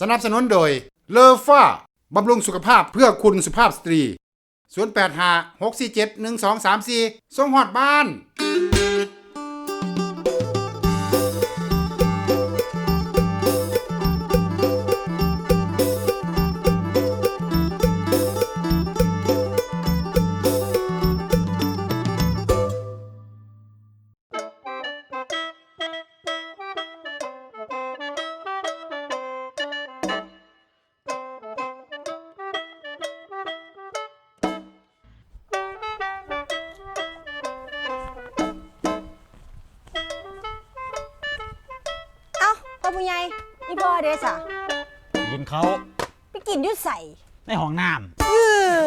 สนับสนุนโดยเลอฟ้าบำรุงสุขภาพเพื่อคุณสุภาพสตรี 085 647 1234ส่งหอดบ้าน พ่อเดซ่ะกินเขาไปกินอยุ่ใส่ในห้องน้อื้อ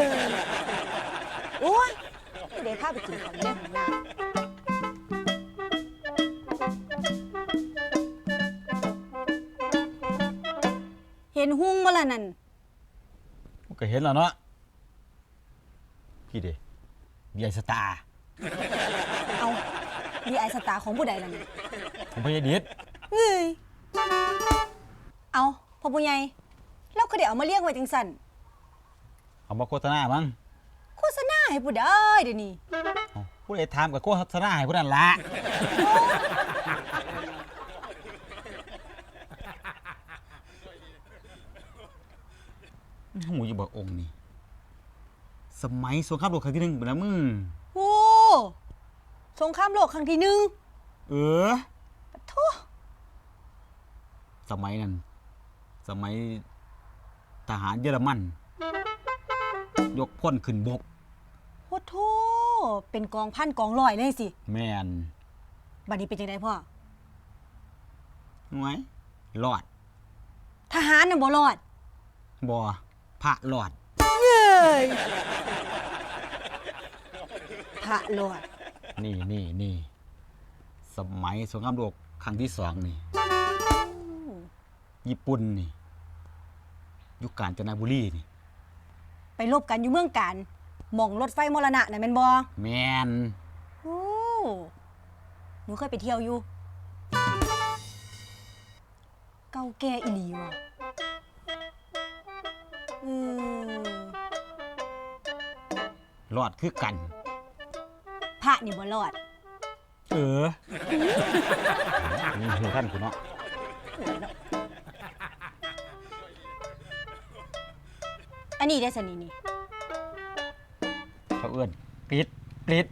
โอ้ยเดี๋ยวพาไปกินของในห้องน้ำเห็นหุ้งบ่ล่ะนั่นำก็เห็นแล้วเนาะพี่เดเบียร์สตาร์เอาดีไอสตาร์ของผู้ใดล่ะนี่ผมพยาดิษ เฮ้ย เอาพ่อผู้ใหญ่แล้วคือเดี๋ยวเอามาเลี้ยงไว้จังสั่นเอามาโฆษณามั้งโฆษณาให้ผู้ใดเดี๋ยวนี้เอาผู้ใดถามกับโฆษณาให้ผู้นั้นละหูอยู่บอกองค์นี่สมัยสงครามโลกครั้งที่หนึ่งเป็นนะมึงโอ้สงครามโลกครั้งที่หนึ่งเออปะโทสมัยนั้น สมัยทหารเยอรมัน ยกพ่นขึ้นบก โอ้โทเป็นกองพันกองร้อยเลยสิ แม่นบัดนี้เป็นจังไดพ่อหน่วยรอดทหารน่ะบ่รอดบอพระรอด เย้ยพระรอด นี่นี่นี่สมัยสงครามโลกครั้งที่สองนี่ ญี่ปุ่นนี่ อยุคกาญจนบุรีนี่ไปลบกันอยู่เมืองการหม่องรถไฟมรณะน่ะแม่นบ่แมนโอ้หนูเคยไปเที่ยวอยู่ เก่าแก่อีหลีว่ะเออรอดคือกัน พระนี่บ่รอดเออ นี่หูท่านคุณเนาะอัน นี้ได้สนี่นี่เขาเอื้อนกริดกริด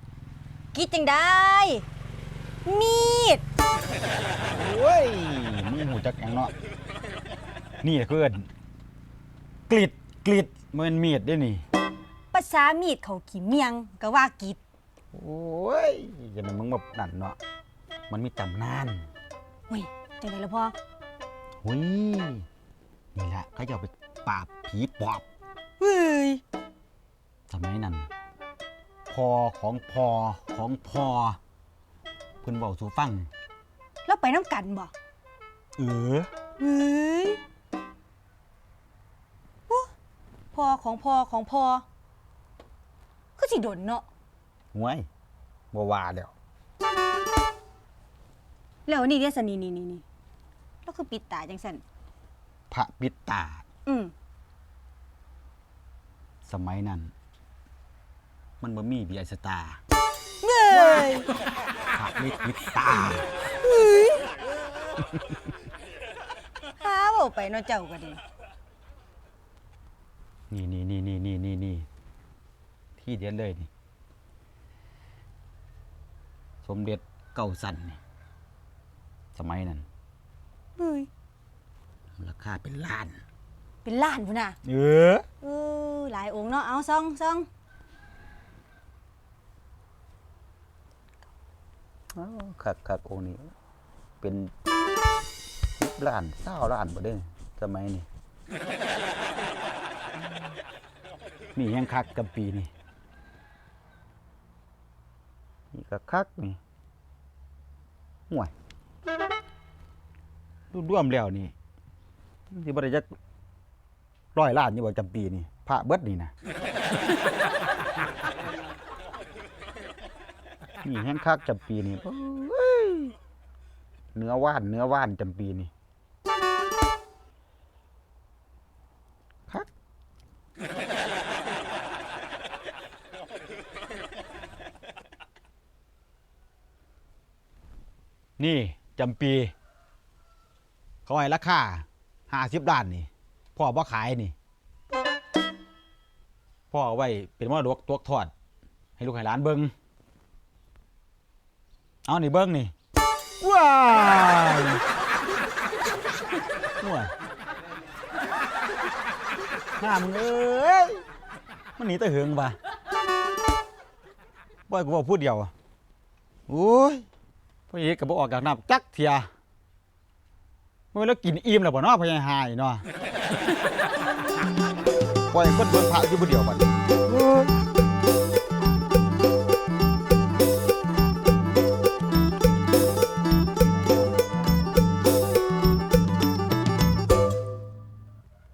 กิดจังได้ มีด โอ้ยมีหูจักอย่างเนาะนี่แหละเขาเอื้อนกริดกริดมันมีดได้นี่ ภาษามีดเขาขี่เมียงก็ว่ากิดโอ้ยอย่ามันมึงแบบนั่นเนาะมันมีตำนานเฮ้ยจังไดล่ะพ่อ หุยนี่แหละเขาจะเอาไปปราบผีปอบ เฮ้ยสมัยนั้นพอของพอของพอเพิ่นบอกสู่ฟัง แล้วไปน้ำกันบ่เออเฮ้ยโอ้พ่อของพ่อของพ่อคือสิโดนเนาะห่วยบ่ว่าแล้วแล้วนี่เด้สนี่นี่นี่นี่แล้วคือปิดตาจังซั่นพระปิดตา อืม สมัยนั้น มันบ่มีบีไอสตาร์เฮ้ยพระไม่ปิดตาข้าเว้าไปเนาะเจ้าก็ดี นี่นี่นี่นี่นี่นี่นี่ที่เดียนเลยนี่ สมเด็จเก่าสันนี่สมัยนั้นเฮ้ยราคาเป็นล้าน เป็นล้านพุ่นน่ะ เออ เออ หลายองค์เนาะ เอาซองซองคักคักองค์นี้ เป็นสิบล้านเศร้าล้านบ่เด้สมัยนี้นี่ยังคักกับปีนี่นี่ก็คักนี่ห่วยรวมแล้วนี่ที่บริจักร้อยล้านนี่บ่จำปีนี่ พระเบิดนี่นะนี่แห้งคักจำปีนี่เนื้อว่านเนื้อว่านจำปีนี่คักนี่จำปี เขาให้ราคาห้าสิบล้านนี่พ่อบ่ขายนี่ พ่อเอาไว้เป็นมรดกตัวกทอด ให้ลูกให้หลานเบิงเอานี่เบิงนี่ว้ายนัวหน้ามึงเอ้ยมันหนีแตะเหืองปะบ่อยกูบอกพูดเดียวอะโอ้ยพ่อเอกก็บ่ออกจากน้ำจักเทียเมื่อแล้วกินอิ่มแล้วบ่เนาะพ่อใหญ่หายเนาะ ปล่อยคนเบิ่งพระอยู่ผู้เดียวบัดนี้โอ้ย